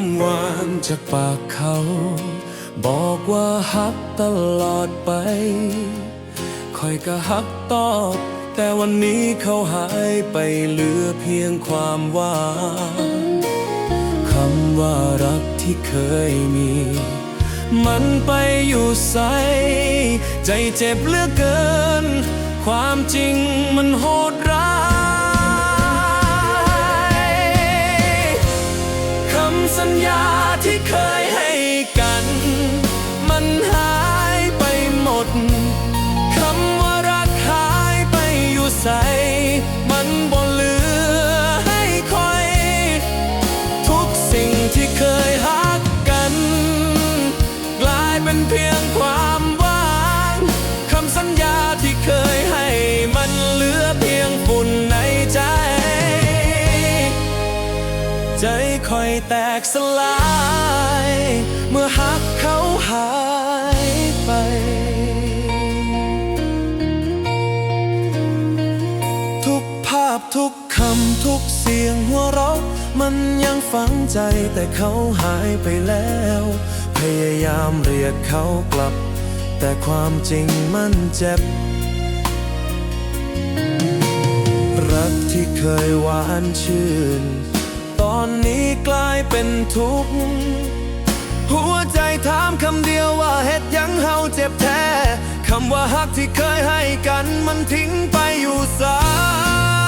ำหวานจากปากเขา บอกว่าฮักตลอดไปคอยก็ฮักตอบ แต่วันนี้เขาหายไปเหลือเพียงความว่างคำว่ารักที่เคยมี มันไปอยู่ใส ใจเจ็บเหลือเกิน ความจริงมันโหดร้าย ที่เคยให้กัน มันหายไปหมด คำว่ารักหายไปอยู่ใส ใจค่อยแตกสลาย เมื่อหักเขาหายไป ทุกภาพทุกคำทุกเสียงหัวเราะมันยังฝังใจแต่เขาหายไปแล้ว พยายามเรียกเขากลับ แต่ความจริงมันเจ็บ รักที่เคยหวานชื่น เป็นทุกข์หัวใจถามคำเดียวว่าเหตุยังเฮาเจ็บแท้คำว่าฮักที่เคยให้กันมันทิ้งไปอยู่สาย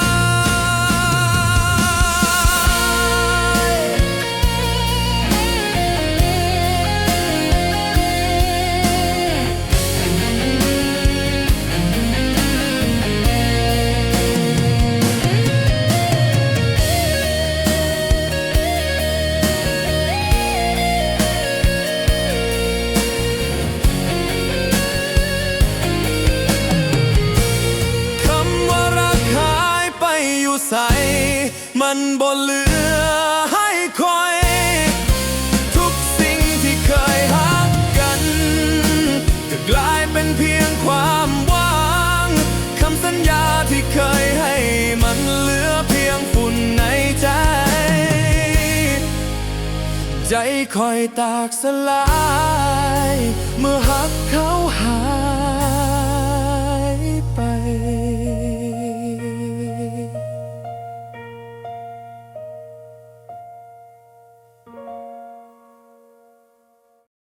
ใส มันบ่เหลือให้คอย ทุกสิ่งที่เคยหักกัน ก็กลายเป็นเพียงความว่างคำสัญญาที่เคยให้มันเหลือเพียงฝุ่นในใจ ใจคอยตากสลาย เมื่อหักเขาหาย